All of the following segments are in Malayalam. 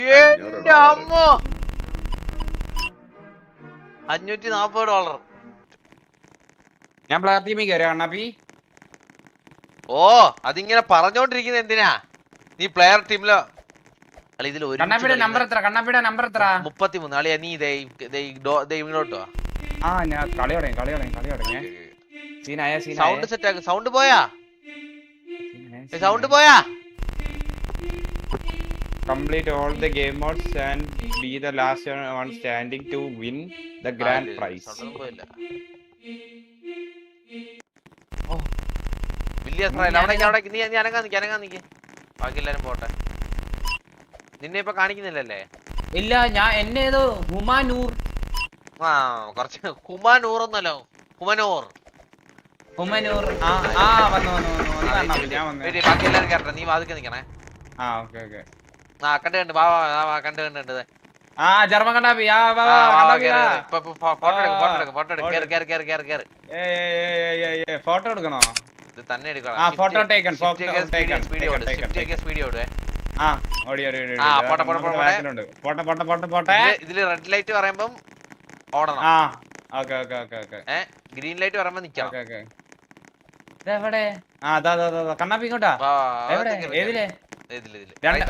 എന്റെ അമ്മ. അഞ്ഞൂറ്റി നാപ്പത് ഡോളർ. ഞാൻ പ്ലെയർ ടീമിൽ അണ്ണാപ്പി ഓ അതിങ്ങനെ പറഞ്ഞോണ്ടിരിക്കുന്നത് എന്തിനാ? നീ പ്ലെയർ ടീമിലോ അല്ല ഇതിൽ ഒരു കണ്ണാപ്പിയുടെ നമ്പർ എത്ര? കണ്ണാപ്പിയുടെ നമ്പർ എത്ര? മുപ്പത്തിമൂന്ന്. അളിയാ നീ ദേ ദേ ഈ ഡോ- ദേ ഇങ്ങോട്ട്. വാ ആ ഞാൻ കളി തുടങ്ങി കളി തുടങ്ങി കളി തുടങ്ങി. സീനായ സൗണ്ട് സെറ്റ് ആക്ക്. സൗണ്ട് പോയാ? സൗണ്ട് പോയാ? ഒന്നും all the game modes and be the last one standing to നിക്ക് ബാക്കി എല്ലാരും പോട്ടെ. നിന്നെ ഇപ്പൊ കാണിക്കുന്നില്ലല്ലേ? ഇല്ല ഞാൻ എന്നെ ഏതോ ഹുമാനൂർ. ആ കുറച്ച് ഹുമാനൂറൊന്നല്ലോ. ഹുമനൂർ. ഹുമനൂർ. ആ വന്നു വന്നു വന്നു വന്നു. ഞാൻ വന്നു വെയിറ്റ്, ബാക്കി എല്ലാരും കേറട്ടെ. നീ വാതിക്കെ നിക്കണേ. ആ ഓക്കെ ഓക്കെ. ആ ജർമ്മൻ കണ്ടാപ്പി ആ വാ വാ ഫോട്ടോ എടുക്കണോ? ഇത് തന്നെ എടുക്കണം. ആ, photo taken photo taken speed ഓടുവേ ഇതിൽ റെഡ് ലൈറ്റ് പറയുമ്പം ഓടണം. ആ ഓക്കേ ഓക്കേ ഓക്കേ ഓക്കേ. ഏ ഗ്രീൻ ലൈറ്റ് പറയുമ്പോ അതാ കണ്ണാപ്പി ഇങ്ങോട്ടാ? ഏതിലെ? രണ്ട്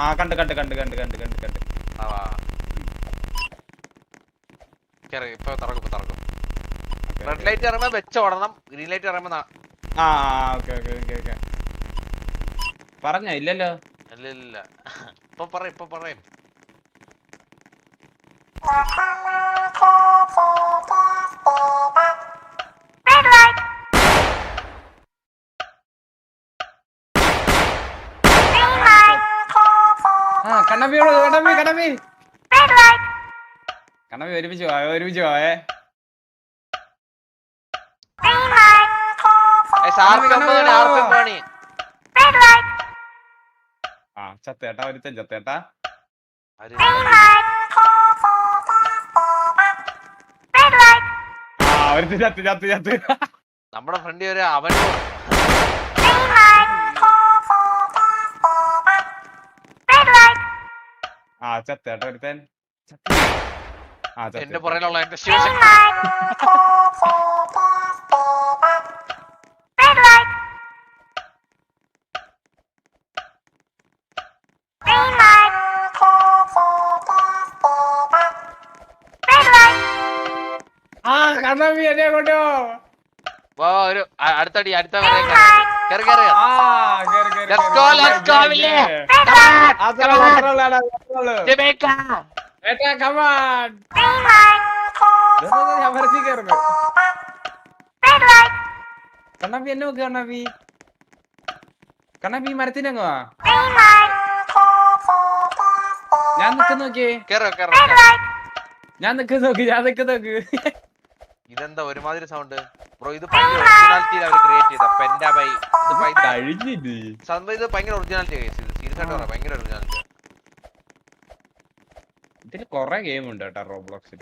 ആ കണ്ട് കണ്ട് കണ്ട് കണ്ട് കണ്ട് കണ്ട് കണ്ട്. ഇപ്പൊ തുറക്കും ഇപ്പൊ തുറക്കും. റെഡ് ലൈറ്റ് പറയുമ്പോ വെച്ച് ഓടണം ഗ്രീൻ ലൈറ്റ് ആ ഓക്കെ ഓക്കെ ഓക്കെ ഓക്കെ. പറഞ്ഞോ ഇല്ലല്ലോ. ഇല്ല ഇല്ല ഇല്ല. ഇപ്പൊ പറയും ഇപ്പൊ പറയും. ആ കണ്ണമ്പി കണ്ണമ്പി കണ്ണമ്പി ഒരുമിച്ച് പോയ ഒരുമിച്ച് പോയേ ആ ചത്തേട്ടാ ഒരുത്തൻ ചത്തേട്ടാ. നമ്മുടെ ഫ്രണ്ട് ഒരു അവൻ ആ ചത്തേട്ട ഒരുത്തൻ. ചത്ത്. ആ ചത്ത് എന്റെ പുറകിലുള്ള എന്റെ ശിവശക്തി ആ കണ്ണപ്പി എന്നെ കൊണ്ടോ. വാ, വാ, ഒരു അ- അടുത്തടി അടുത്ത വരെ കേറി കേറി ആ കേറി Let's go, let's go, വില്ലേ. ജമൈക്ക ഏട്ടാ കമാൻ ഞാൻ വരത്തി കയറുന്നു കണ്ണാപ്പി എന്നെ നോക്ക് കണ്ണാപ്പി. കണ്ണാപ്പി വാ. ഞാൻ നിക്ക് കേറോ ഞാൻ നിക്ക് നോക്ക് ഞാൻ നിക്ക് നോക്ക്. ഇതെന്താ ഒരുമാതിരി സൗണ്ട് ബ്രോ ഇത് ഭയങ്കര ഒറിജിനാലിറ്റിയിൽ അവർ ക്രിയേറ്റ് ചെയ്ത പെൻഡ ബൈ ഇത് ഭയങ്കര ഒറിജിനാലിറ്റി കേസ് ഇത് സീരിയസ് ആയിട്ട് പറയാം ഭയങ്കര ഒറിജിനാലിറ്റി ഇതിൽ കൊറേ ഗെയിം ഉണ്ട് കേട്ടോ റോബ്ലോക്സിൽ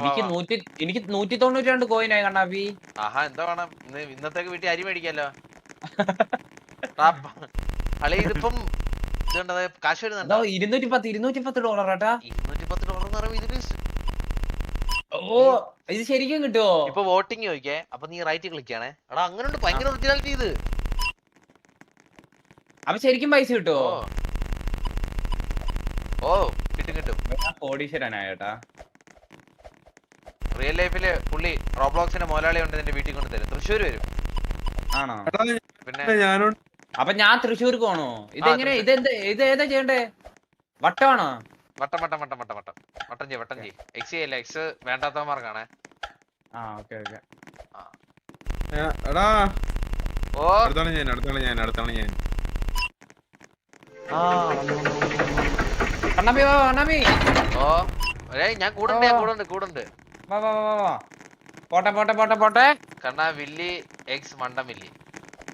എനിക്ക്. നൂറ്റി എനിക്ക് നൂറ്റി തൊണ്ണൂറ്റി രണ്ട് കോയിനായി കണ്ണാപ്പി ആഹാ എന്താ വേണം? ഇന്ന് ഇന്നത്തേക്ക് വീട്ടിൽ അരി മേടിക്കാലോ? റാപ്പ്. അളി ഇതിപ്പം ഇരുന്നൂറ്റി പത്ത് ഇരുന്നൂറ്റി പത്ത് ഡോളർ ഏട്ടാ ഇരുന്നൂറ്റി പത്ത് ഡോളർ എന്ന് പറയുമ്പോൾ ഇതിന് സ്- ഓ ഇത് ശരിക്കും കിട്ടുമോ ഇപ്പൊ വോട്ടിംഗ് ചോദിക്കേ. അപ്പൊ നീ റൈറ്റ് ക്ലിക്ക് ചെയ്യണേ എടാ അങ്ങനെ ഉണ്ട് ഭയങ്കര ഒറിജിനാലിറ്റി ഇത്. അപ്പൊ ശരിക്കും പൈസ ഓ. കിട്ടുമോ ഓ കിട്ടും കിട്ടും. കോടീശ്വരനായ ഏട്ടാ റിയൽ ലൈഫിൽ പുള്ളി റോബ്ലോക്സിന്റെ മുതലാളി ഉണ്ട് എന്റെ വീട്ടിൽ കൊണ്ട് തരും. തൃശ്ശൂർ വരും. ആണോ? പിന്നെ അപ്പൊ ഞാൻ തൃശ്ശൂർക്ക് പോണോ? ഇതെങ്ങനെ ഇത് ഇതെന്ത് ഇത് ഏതാ ചെയ്യണ്ടേ? വട്ടമാണോ? വട്ടം വട്ടം വട്ടം വട്ടം വട്ടം. വട്ടം ചെയ്യ്. വട്ടം ചെയ്യ് എക്സ് ചെയ്യല്ല എക്സ് വേണ്ടാത്തവന്മാർക്കാണ്. ആ ഓക്കെ ഓക്കെ. എടാ. ഓ. അടുത്താണ് ഞാൻ അടുത്താണ് ഞാൻ അടുത്താണ് ഞാൻ. വാ ഓ. ഏയ് ഞാൻ കൂടുണ്ട് ഞാൻ കൂടുണ്ട് കൂടുണ്ട്. വാ വാ വാ വാ, വാ പോട്ടെ പോട്ടെ പോട്ടെ പോട്ടെ. കണ്ണാ വില്ലി എക്സ് മണ്ടം വില്ലി.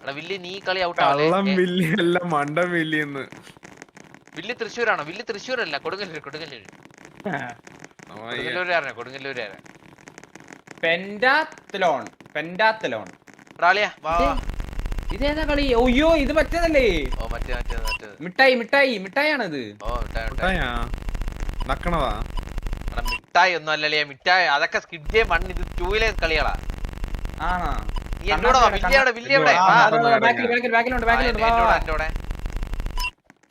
എടാ വില്ലി നീ കളി ഔട്ട് കള്ളം ആവല്ലേ വില്ലി അല്ല മണ്ടം വില്ലിന്ന്. വില്ലി തൃശ്ശൂരാണോ? വില്ലി തൃശ്ശൂരല്ല കൊടുങ്ങല്ലൂർ കൊടുങ്ങല്ലൂർ ഇതേതാ കളി? അയ്യോ ഇത് മറ്റേതല്ലേ? ഓ മറ്റേ മറ്റേ മറ്റേത്. മിഠായി മിഠായി ഇത് ഓ മിഠായി നക്കണതാ മിഠായി? ഒന്നും അല്ലല്ലേ മിഠായി. അതൊക്കെ സ്കിഡ് ഗെയിം വൺ ഇത് ടൂയിലെ കളികളാ. ആണോ? എന്നോട് വാ, വില്യ എവിടെ വില്യ എവിടെ ആ, വാ. അത് ബാക്കിൽ ബാക്കിൽ ബാക്കിലുണ്ട് ബാക്കിലുണ്ട്.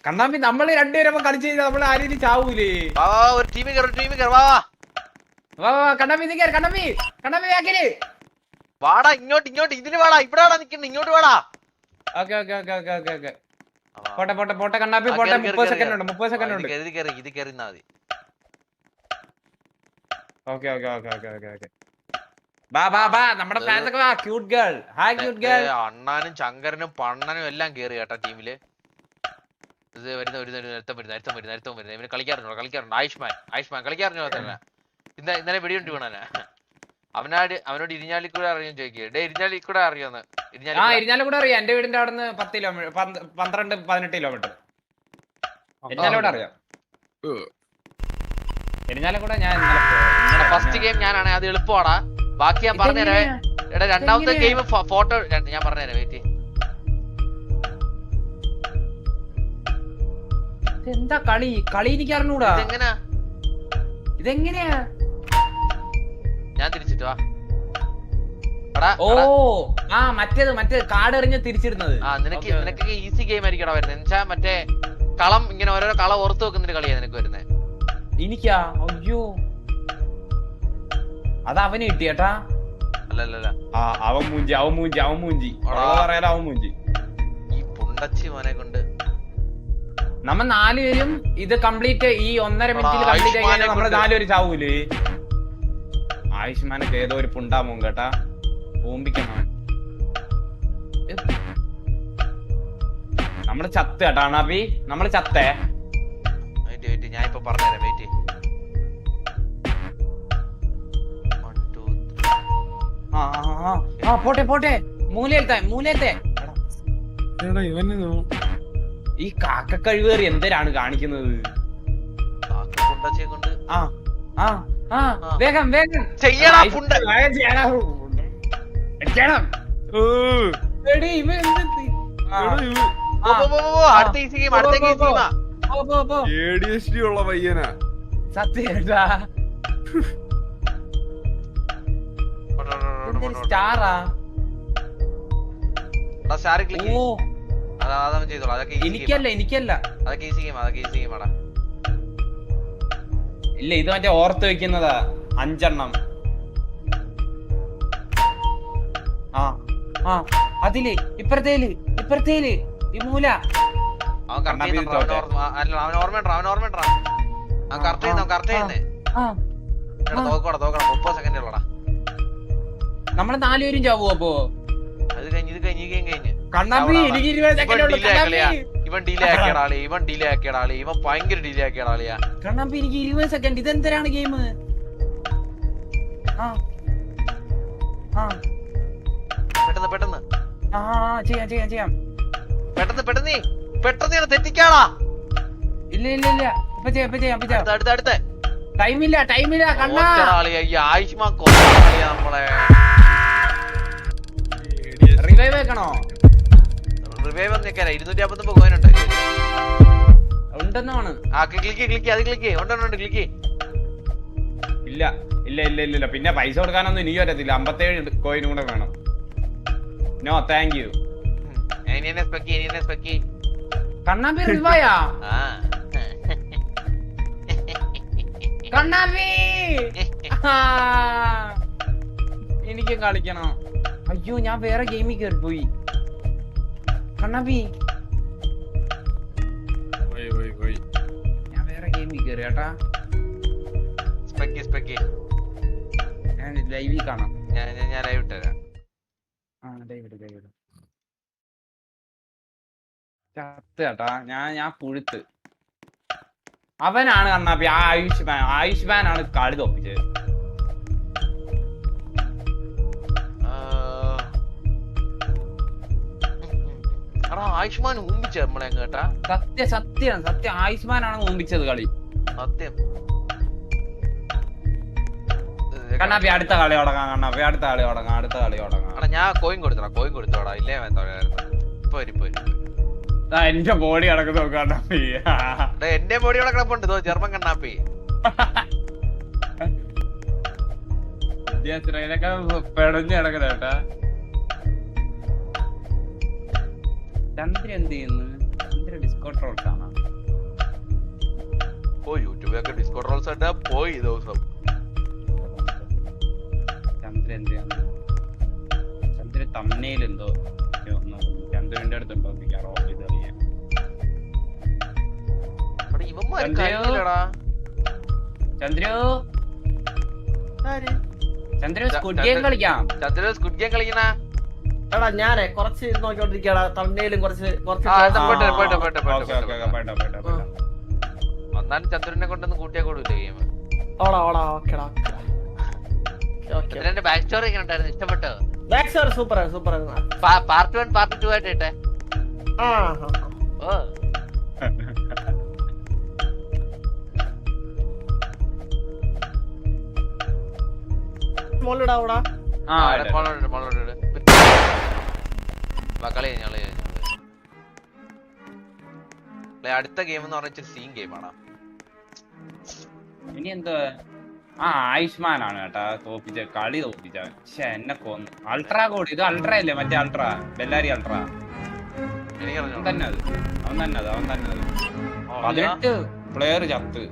കണ്ണാമ്പി നമ്മൾ രണ്ടുപേരും കളിച്ചു കഴിഞ്ഞാൽ നമ്മൾ ആരെയും ചാവൂലേ? വാ, വാ, ഒരു ടീമിൽ കയറും ടീമിൽ കയറി വാ വാ. വാ വാ കണ്ണാമ്പി നീ കയറി കണ്ണാമ്പി കണ്ണാമ്പി ബാക്കിൽ വാടാ ഇങ്ങോട്ട് ഇങ്ങോട്ട് ഇതിന് വാടാ ഇവിടെ വാടാ നിക്കണ്ട ഇങ്ങോട്ട് വാടാ. Okay okay okay okay okay okay. പോട്ടെ പോട്ടെ പോട്ടെ കണ്ണാപ്പി പോട്ടെ മുപ്പത് സെക്കൻഡ് ഉണ്ട് മുപ്പത് സെക്കൻഡ് ഉണ്ട് ഇത് കേറി ഇത് കയറി മതി. Okay okay okay okay okay okay. ബാ ബാ ബാ നമ്മുടെ ഫാൻസ് ഒക്കെ വാ cute girl hi cute girl ഏ, അണ്ണാനും ശങ്കരനും പണ്ണനും എല്ലാം കേറി കേട്ടാ ടീമിൽ ഇത് വരുന്ന ഒരു വരുന്ന ഒരുത്തൻ വരുന്ന ഒരുത്തൻ വരുന്ന ഒരുത്തൻ വരുന്ന. ഇവന് കളിക്കാറുണ്ടോ കളിക്കാറുണ്ട് ആയുഷ്മാൻ ആയുഷ്മാൻ കളിക്കാറുണ്ടോ തന്നെ. ഇന്ന ഇന്നലെ വെടിയുണ്ട് വീണാനെ അവനാട് അവനോട് ഇരിഞ്ഞാലി കൂടെ അറിയാൻ ചോദിക്കുക ഡേ ഇരിഞ്ഞാലി കൂടെ അറിയാന്ന് ഇരിഞ്ഞാലി ആ കൂടെ. കൂടെ അറിയാം. എന്റെ വീടിന്റെ അവിടെ നിന്ന് പത്ത് കിലോമീറ്റർ പന്ത്രണ്ട് പതിനെട്ട് കിലോമീറ്റർ. ഇരിഞ്ഞാലും കൂടെ അറിയാം. ഏഹ്. കൂടെ ഞാൻ. ഫസ്റ്റ് ഗെയിം ഞാനാണ് അത് എളുപ്പമാടാ. ബാക്കി ഞാൻ പറഞ്ഞുതരാം. എടാ രണ്ടാമത്തെ ഗെയിം ഫോട്ടോ ഞാൻ പറഞ്ഞുതരാം വെയിറ്റ്. ഇതെന്താ കളി? കളി എനിക്ക് അറിഞ്ഞൂടാ. ഇതെങ്ങനാ? ഇതെങ്ങനെയാ? ഞാൻ തിരിച്ചിട്ട് വാ. എടാ ഓ ആ മറ്റേത് മറ്റേത് കാട് എറിഞ്ഞ് തിരിച്ചിരുന്നത് ആ നിനക്ക് okay. ഈസി ഗെയിം ആയിരിക്കടാ വരുന്നത് എന്നുവെച്ചാ മറ്റേ കളം ഇങ്ങനെ ഓരോരോ കളം ഓർത്ത് വെക്കുന്നൊരു കളിയാ നിനക്ക് വരുന്നത് എനിക്കാ? അയ്യോ. അത് അവന് കിട്ടിയേട്ടാ അല്ലല്ല ആ അവൻ മൂഞ്ചി അവൻ മൂഞ്ചി അവൻ മൂഞ്ചി. പറയാലോ അവൻ മൂഞ്ചി. ഈ പുണ്ടച്ചി മോനെ കൊണ്ട് നമ്മ നാലുപേരും ഇത് കംപ്ലീറ്റ് ഈ ഒന്നര മിനിറ്റിൽ കംപ്ലീറ്റ് ആയി ആയുഷ്മാനെ നമ്മൾ. നാലുപേര് ചാവൂലേ? ആയുഷ്മാനൊക്കെ ഏതോ ഒരു പുണ്ടാമോ കേട്ടാ. ഓമ്പിക്കണം. നമ്മൾ ചത്ത് കേട്ടാ അണാബി. നമ്മൾ ചത്തേ. വെയിറ്റ് വെയിറ്റ് ഞാൻ ഇപ്പൊ പറഞ്ഞുതരാം വെയിറ്റ് ആ പോട്ടെ പോട്ടെ. മൂലയിലത്തെ മൂലയിലത്തെ. എടാ, എടാ ഇവന് ഈ കാക്ക കഴിവേറി എന്തരാണ് കാണിക്കുന്നത്? ആ ആ ആ. വേഗം വേഗം. ചെയ്യണം. ചെയ്യണം. എടീ, ഇവൻ എന്ത് തി- എടാ ഇവ ഉള്ള പയ്യനാ. സത്യേട്ടാ സ്റ്റാറാ. സ്റ്റാർ ക്ലിക്ക് അതവൻ ചെയ്തോളൂ. അതൊക്കെ ഈസി ഗെയിം എനിക്കല്ല എനിക്കല്ല. അതൊക്കെ ഈസി ഗെയിം അതൊക്കെ ഈസി ഗെയിമാടാ ഇല്ല ഇത് മറ്റേ ഓർത്ത് വെക്കുന്നതാ. അഞ്ചെണ്ണം. ആ ആ അതിൽ ഇപ്പറത്തേൽ ഇപ്പറത്തേൽ ഈ മൂല അവൻ കറക്റ്റ് കണ്ണാടി ചെയ്യുന്നുണ്ടോ അവൻ തോറ്റെ. ഓർമ്മ അല്ല അവൻ ഓർമ്മയുണ്ടോ? അവൻ ഓർമ്മയുണ്ടോ? അവൻ ആ, കറക്റ്റ് ചെയ്യുന്നോ ആ, കറക്റ്റ് ആ. ചെയ്യുന്നേ. ആ എടാ ആ. തോക്കോടാ തോക്കടാ മുപ്പത് സെക്കൻഡ് ഉള്ളടാ. നമ്മൾ നാലുപേരും ചാവോ അപ്പോ? അത് കഴിഞ്ഞ് ഇത് കഴിഞ്ഞ് ഈ ഗെയിം കഴിഞ്ഞ്. കണ്ണാപ്പി അവിടെ എനിക്ക് ഇരുപത് ഇവൻ സെക്കൻഡ് ഉള്ളു. delay ആക്കലയാ. കണ്ണാപ്പി ഇവൻ ഡിലേ ആക്കിയട ആളി ഇവൻ ഡിലേ ആക്കിയട ആളി ഇവൻ ഭയങ്കര ഡിലേ ആക്കിയട ആളിയാ. കണ്ണാപ്പി എനിക്ക് ഇരുപത് സെക്കൻഡ് ഇതെന്തരാണ് ഗെയിം ആ. ആ. പെട്ടെന്ന് പെട്ടെന്ന്. ആ ആ, ചെയ്യാം ചെയ്യാം ചെയ്യാം. പെട്ടെന്ന് പെട്ടെന്ന്. നീ. പെട്ടെന്ന് ഞാൻ തെറ്റിക്കാടാ. ഇല്ല ഇല്ല ഇല്ല. ഇപ്പൊ ചെയ്യാം ഇപ്പൊ ചെയ്യാം ഇപ്പൊ ചെയ്യാം. അടുത്ത അടുത്ത അടുത്ത. ടൈമില്ല ടൈമില്ല കണ്ണാ. ആയുഷ്മാൻ കൊല്ലാളിയാ നമ്മളെ. റിവൈവ് വെക്കണോ റിവൈവ് എന്നൊക്കെ ഇരുന്നൂറ്റി അമ്പത്തൊമ്പത് കോയിൻ ഉണ്ട്. ഉണ്ടെന്നാണ്. ആ ക്ലിക്ക് ക്ലിക്ക് അത് ക്ലിക്ക്. ഉണ്ട് ക്ലിക്ക്. ഇല്ല ഇല്ല ഇല്ല ഇല്ല ഇല്ല. പിന്നെ പൈസ കൊടുക്കാനൊന്നും ഇനിയും പറ്റത്തില്ല അമ്പത്തേഴ് കോയിനും കൂടെ വേണം. നോ താങ്ക് യു കണ്ണാപ്പി കണ്ണാപ്പി. എനിക്കും കളിക്കണം. അയ്യോ ഞാൻ വേറെ ഗെയിമിൽ കയറി പോയി കണ്ണാപ്പി. ഞാൻ വേറെ ഗെയിമിൽ കയറി കേട്ടാ. സ്പെക്കി സ്പെക്കി. ഞാൻ ലൈവിൽ കാണാം. ഞാൻ ഞാൻ- ഞാൻ ലൈവ് ഇട്ടുതരാം ആ ലൈവ് ഇട്ട് ലൈവ് ലൈവിട് ചത്ത് കേട്ടാ. ഞാൻ ഞാൻ പുഴുത്ത്. അവനാണ് കണ്ണാപ്പി. ആ ആയുഷ്മാൻ ആയുഷ്മാൻ ആണ് കളി തോപ്പിച്ചത്. ആയുഷ്മാൻ ഊമ്പിച്ച നമ്മളെ കേട്ടാ? സത്യ സത്യം സത്യം. ആയുഷ്മാൻ ആണ് മുമ്പിച്ചത് കളി. സത്യം. കണ്ണാപ്പി അടുത്ത കളി തുടങ്ങാം കണ്ണാപ്പി അടുത്ത കളി തുടങ്ങാം അടുത്ത കളി തുടങ്ങാം. ഞാൻ കോയിൻ കൊടുത്തടാ കോയിൻ കൊടുത്തോടാ. ഇല്ലേ വരും ഇപ്പൊ എന്റെ ബോഡി കിടക്കുന്ന കണ്ണാപ്പി എന്റെ ബോഡി കിടക്കണപ്പുണ്ട് ജർമ്മൻ കണ്ണാപ്പി. പെടഞ്ഞ് കിടക്കുന്ന കേട്ടാ. ചന്ദ്ര എന്ത് ചെയ്യുന്നു ചന്ദ്ര ഡിസ്കോ റോൾ ആണ് ഓ യൂട്യൂബിലൊക്കെ ഡിസ്കോ റോൾസ് ആയിട്ട് പോയി ദിവസം. ചന്ദ്ര എന്ത് ചെയ്യുന്നു. ചന്ദ്ര തമ്മനയിൽ എന്തോ ചന്ദ്രന്റെ അടുത്തുണ്ടോ എനിക്ക് റോൾ ചെയ്ത് ചന്ദ്രോ? ചന്ദ്രോ? ചന്ദ്രു ചന്ദ്ര സ്കുഡ് ഗെയിം കളിക്കാം. ചന്ദ്രൻ സ്കുഡ് ഗെയിം കളിക്കുന്ന? എടാ ഞാനേ കുറച്ച് നോക്കിക്കൊണ്ടിരിക്കടാ. തമിഴിലും കുറച്ച് കുറച്ച് ആ, close എന്നാ ആ. പോട്ടെ, പോട്ടെ, പോട്ടെ, പോട്ടെ, ഓക്കേ, ഓക്കേ, പോട്ടെ, ഓക്കേ, പോട്ടെ, പോട്ടെ, പോട്ടെ. വന്നാലും ചന്ദ്രനെ കൊണ്ടൊന്നും കൂട്ടിയാ കൊടുക്കില്ല ഗെയിം ഓടാ ഓടാ ഓക്കെടാ. ചന്ദ്രന്റെ ബാക്ക് സ്റ്റോറി ഉണ്ടായിരുന്നു? ഇഷ്ടപ്പെട്ടോ? Back story super super part one part two ആയിട്ട് ഇട്ടെ. ഓ. മോളിടാ ഓടാ. ആ. മോളോട് മോളോട് കളി കഴിഞ്ഞ്, കളി അടുത്ത ഗെയിം എന്ന് പറഞ്ഞാൽ സീൻ ഗെയിമാണ് ഇനി എന്തോ ആ ആയുഷ്മാൻ ആണ് കേട്ടാ തോപ്പിച്ച കളി തോപ്പിച്ച. പക്ഷെ എന്നെ കൊന്നു. Ultra code. ഇത് അൾട്രാ അല്ലേ? മറ്റേ അൾട്രാ. ബെല്ലാരി അൾട്രാ. അവൻ എനിക്കറിഞ്ഞോ തന്നെ അത്. അവൻ തന്നെ അത്. അവൻ തന്നെ അത്. പതിനെട്ട് പ്ലെയർ ചത്ത്.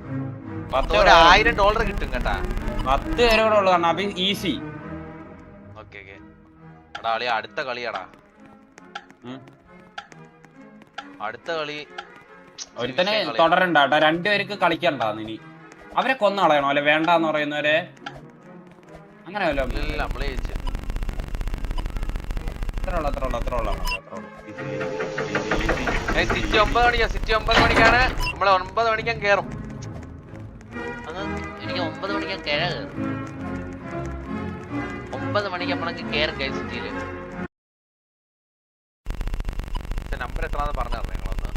പത്ത് ഒരു player- ആയിരം ഡോളർ കിട്ടും കേട്ടാ. പത്ത് പേര് കൂടെ ഉള്ളതാണ്. അപ്പൊ ഈസി ഓക്കെ ഓക്കെ എടാ കളി അടുത്ത കളിയാടാ. അടുത്ത കളി ഒരുത്തനെ. തുടരണ്ട കേട്ടോ. രണ്ടുപേർക്ക് കളിക്കണ്ടാന്ന് ഇനി. അവരെ കൊന്നു കളയണോ? അല്ലെ വേണ്ടെന്ന് പറയുന്നവരെ? അങ്ങനെ സിറ്റി ഒമ്പത് മണിക്കാ സിറ്റി ഒമ്പത് മണിക്കാണ്. നമ്മൾ ഒമ്പത് മണിക്കാൻ കേറും. എനിക്ക് ഒമ്പത് മണിക്കാൻ മണിക്ക് നമ്മളങ്ങ് കേറും കൈ സിറ്റിയിൽ എത്രാന്ന് പറഞ്ഞു തരണം നിങ്ങളൊന്ന്?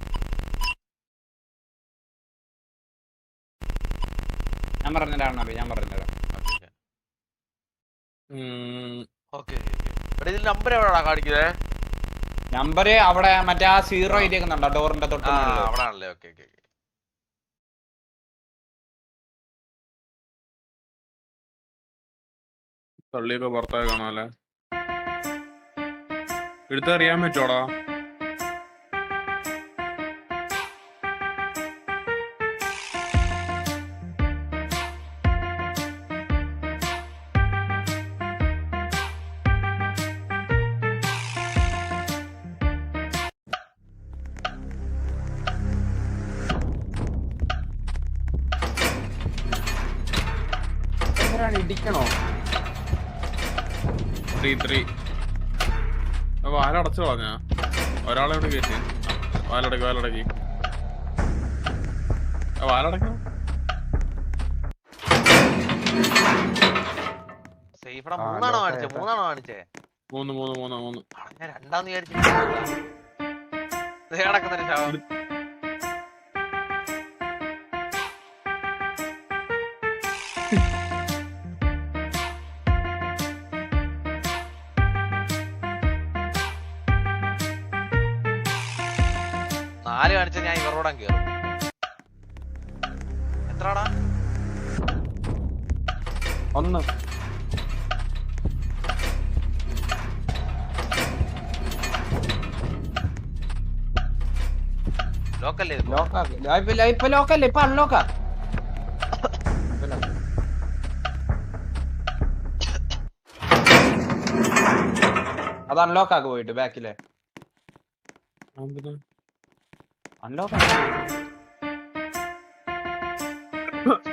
ഞാൻ പറഞ്ഞുതരാം അണ്ണാ, ഞാൻ പറഞ്ഞുതരാം. ഓക്കെ. ഇതിൽ നമ്പർ എവിടെയാ കാണിക്കുന്നത് നമ്പർ അവിടെ മറ്റേ ആ സീറോ ഇരിക്കുന്നുണ്ടോ ഡോറിന്റെ തൊട്ട്? അവിടെ ആണല്ലേ ഓക്കെ ഓക്കെ തള്ളിയൊക്കെ പുറത്തായി കാണാല്ലേ എടുത്തറിയാൻ പറ്റോടാ ഇടിക്കണോ ത്രീ ത്രീ വാലടച്ചു കളഞ്ഞാ ഒരാളെ ഇവിടെ കയറ്റി. വാലടക്കി വാലടക്കി. വാലടക്കണം മൂന്നാണോ കാണിച്ചേ. മൂന്നാണോ കാണിച്ചേ? മൂന്ന് മൂന്ന് മൂന്ന് മൂന്ന്. രണ്ടാന്ന് വിചാരിച്ചു. കിടക്കുന്നൊരു ശവം ഇവരോടാൻ കേറും. എത്രാടാ? ഒന്ന്. ലോക്കല്ലേ ലോക്കാ ഇപ്പൊ ലോക്കല്ലേ? ഇപ്പൊ അൺലോക്കാ അത് അൺലോക്ക് ആക്കി പോയിട്ട് ബാക്കിലെ? അൺലോക്ക്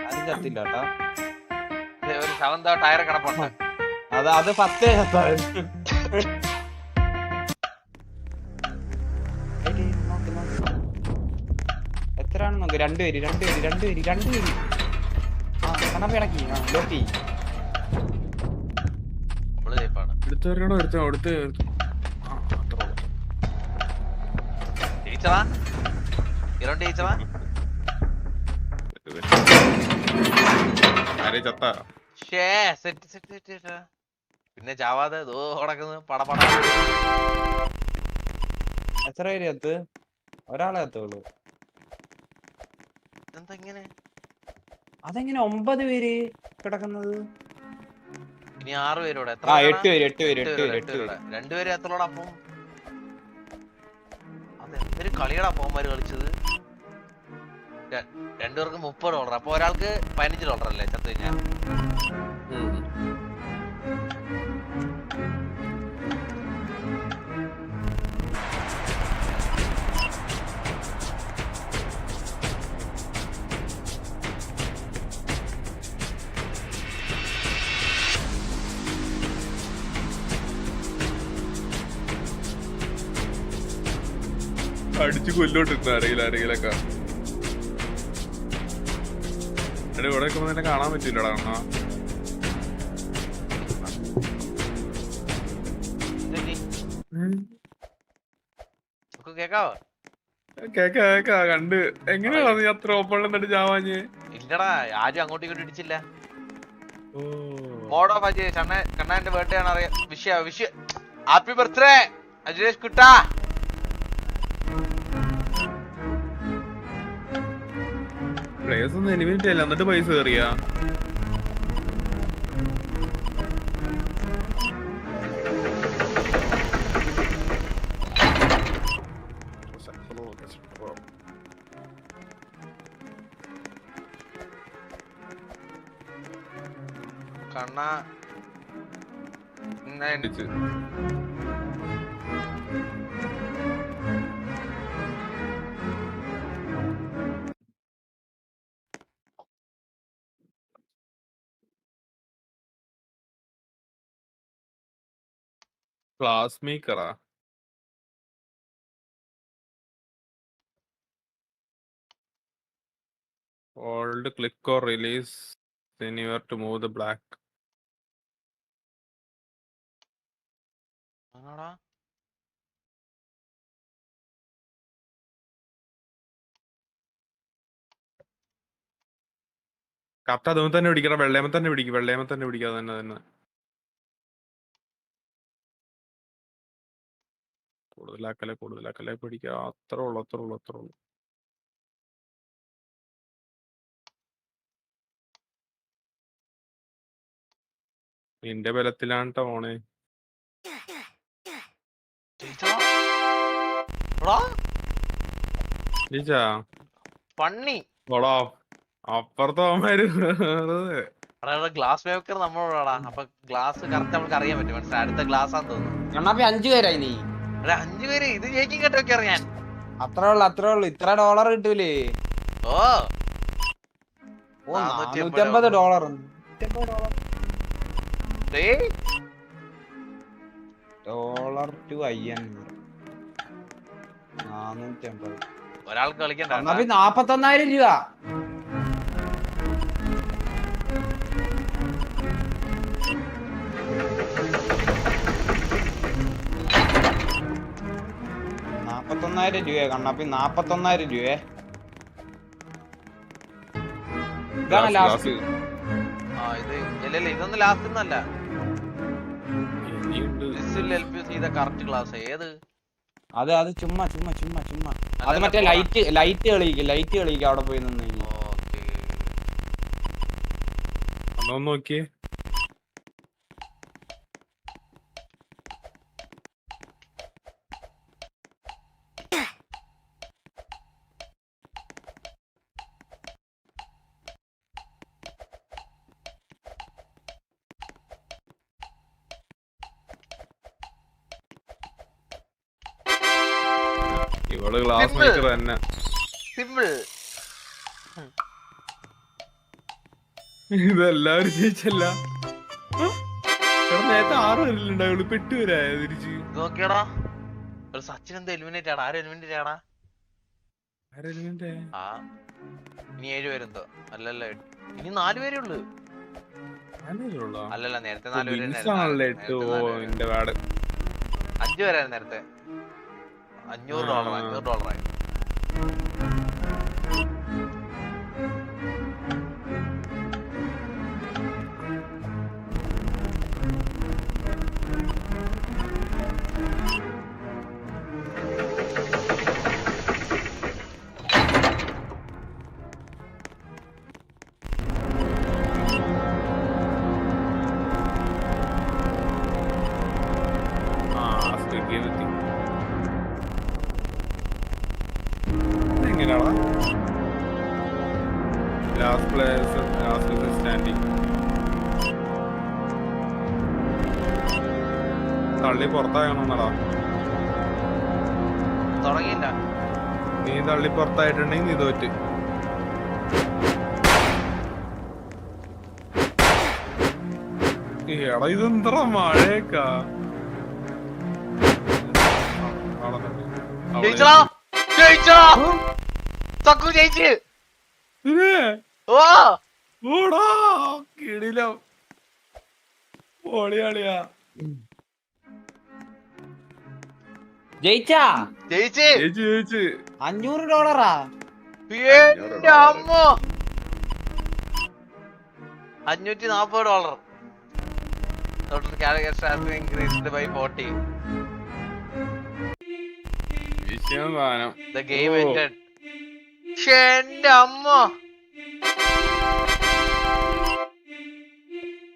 അത് ചത്തില്ല കേട്ടോ ഒരു ശവം ടയർ കിടപ്പുണ്ട്. അത് അത് ഫസ്റ്റ് എത്രയാണ് നോക്ക് രണ്ടുപേര് രണ്ടുപേര് രണ്ടുപേര് രണ്ടുപേര് ആ കണപ്പ് ഇടക്കി. ആ ലോക്ക്. നമ്മൾ എടുത്തവരോട് എടുത്തോ എടുത്ത്. ജയിച്ചതാ ഇറണ്ട് സെറ്റ് പിന്നെ ചാവാതെ ഇതോ കിടക്കുന്നു പട പട. എത്ര പേര് കത്ത് ഒരാളെ എത്തുള്ളൂ എന്തെങ്ങനെ അതെങ്ങനെ ഒമ്പത് പേര് കിടക്കുന്നത്? ഇനി ആറ് പേരോടെ. എത്ര? എട്ട് പേര് എട്ട് പേര് എട്ട് പേര്, എട്ട്. രണ്ടുപേരെ എത്രയോടാ അപ്പം? അതെന്തൊരു കളിയടാ പോന്മാര് കളിച്ചത്? രണ്ടുപേർക്ക് മുപ്പത് ഡോളർ അപ്പൊ ഒരാൾക്ക് പതിനഞ്ച് ഡോളർ അല്ലേ ചത്തു കഴിഞ്ഞാൽ? അടിച്ചു കൊല്ലോട്ടിരുന്ന ആരെങ്കിലും ആരെങ്കിലൊക്കെ എടാ ഇവിടെ നിൽക്കുമ്പോൾ നിന്നെ കാണാൻ പറ്റില്ലടാ അണ്ണാ. കേക്കാവോ? കേക്ക കേക്ക കണ്ട്. എങ്ങനെയാ നീ അത്ര ഓപ്പൺ എന്നിട്ട് ചാവാഞ്ഞ് ഇല്ലടാ ആരും അങ്ങോട്ടും ഇങ്ങോട്ടും ഇടിച്ചില്ല. ഓ. മോഡോ അജയ് കണ്ണ കണ്ണാന്റെ ബർത്ത്ഡേ ആണ് അറിയാം. വിഷയ വിഷയ ഹാപ്പി ബർത്ത്ഡേ അജേഷ് കുട്ടാ. പ്ലേസ് ഒന്നും എലിമിനേറ്റ് അല്ല എന്നിട്ട് പൈസ കയറിയാ കണ്ണ. ക്ലാസ് മേക്കറാ Hold click or release anywhere to move the black. ആണോടാ? കറക്റ്റ് അതും തന്നെ പിടിക്കണം വെള്ളയമ്മ തന്നെ പിടിക്കും. വെള്ളയമ്മ തന്നെ പിടിക്കാതെ തന്നെ തന്നെ. കൂടുതലാക്കലെ കൂടുതലാക്കലെ പിടിക്കുക അത്രേ ഉള്ളു അത്രേ ഉള്ളു അത്രേ ഉള്ളു. നിന്റെ ബലത്തിലാണ് ടോണേ പണ്ണി. ഗ്ലാസ് മേക്കർ നമ്മളോടാ അപ്പൊ ഗ്ലാസ് കറക്റ്റ് നമുക്ക് അറിയാൻ പറ്റും. മനസ്സിലായി? അടുത്ത ഗ്ലാസ് ആണെന്ന് തോന്നുന്നു അഞ്ചു പേരായി നീ. എടാ അഞ്ചു പേര് ഇത് ജയിക്കും കേട്ടോ ഒക്കെ അറിയാൻ അത്രേ ഉള്ളു അത്രേ ഉള്ളു. ഇത്ര ഡോളർ കിട്ടൂലേ? ഓ. ഓ നാനൂറ്റമ്പത് ഡോളർ ഡോളർ ടു അയ്യന്നൂറ് നാനൂറ്റമ്പത്. ഒരാൾക്ക് കളിക്കണ്ട. നാപ്പത്തൊന്നായിരം രൂപ. നാപ്പത്തൊന്നായിരം രൂപയെ കണ്ണാപ്പി നാപ്പത്തൊന്നായിരം രൂപയെ ഇതാണ് ലാസ്റ്റ് ആ ഇത് ഇല്ലല്ല ഇതൊന്നും ലാസ്റ്റ് ഒന്നല്ല അത് അത് ചുമ്മാ ചുമ്മാ ചുമ്മാ ചുമ്മാ. അത് മറ്റേ ലൈറ്റ് ലൈറ്റ് കളിക്കും ലൈറ്റ് കളിക്കും അവിടെ പോയി നിന്ന് കഴിഞ്ഞാ. ഓക്കേ. അന്ന് നോക്കിയേ. ഇവൾ ക്ലാസ്. മേക്കർ തന്നെ. സിമ്പിൾ ഇതെല്ലാവരും ജയിച്ചല്ല. നേരത്തെ ആറ് പേരിലുണ്ടാവുള്ളൂ ഇപ്പൊ എട്ട് പേരായ തിരിച്ച്. നോക്കിയടാ ഒരു സച്ചിൻ എന്താ എലിമിനേറ്റ് ആണ് ആരും എലിമിനേറ്റ് ആടാ? ആ ഇനി ഏഴ് അല്ലല്ല. ഇനി നാലുപേരേ ഉള്ളു? അല്ലല്ല നേരത്തെ ഓ, നാല് പേര് വിൻസ് തന്നെയായിരുന്നു. ആണല്ലേ നേരത്തെ. അഞ്ഞൂറ് ഡോളർ. അഞ്ഞൂറ് ഡോളറായി ആടാ ലാസ്റ്റ് പ്ലേയേഴ്സ് ലാസ്റ്റ് സ്റ്റാൻഡിങ് തള്ളി പുറത്താകണമെന്നടാ തുടങ്ങിയില്ല നീ തള്ളി പുറത്തായിട്ടുണ്ടെങ്കിൽ നീ തോറ്റ് എടാ ഇതെന്ത്ര മഴയൊക്കാ ജയിച്ചോ ജയിച്ചോ തക്കു ജയിച്ച് ഓ. ഓടാ കിടിലം. പൊളിയാളിയാ. ജയിച്ചാ? ജയിച്ച്. ജയിച്ച് ജയിച്ച്. അഞ്ഞൂറ് ഡോളറാ? എന്റെ അമ്മ. അഞ്ഞൂറ്റി നാപ്പത് ഡോളർ ഇൻക്രീസ്ഡ് ബൈ ഫോർട്ടി വിഷയം സാധനം. ദ ഗെയിം എന്റെ അമ്മ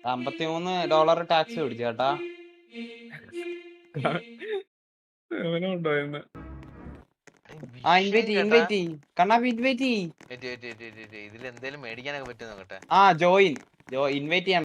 അമ്പത്തിമൂന്ന് ഡോളർ ടാക്സ് പിടിച്ചു കേട്ടാ. ആ ഇൻവൈറ്റ് ഇൻവൈറ്റ് കണ്ണാപ്പി ഇൻവൈറ്റ് ഇതിൽ എന്തേലും മേടിക്കാനൊക്കെ പറ്റും നോക്കട്ടെ ആ ജോയിൻ ജോ ഇൻവൈറ്റ് ചെയ്യാൻ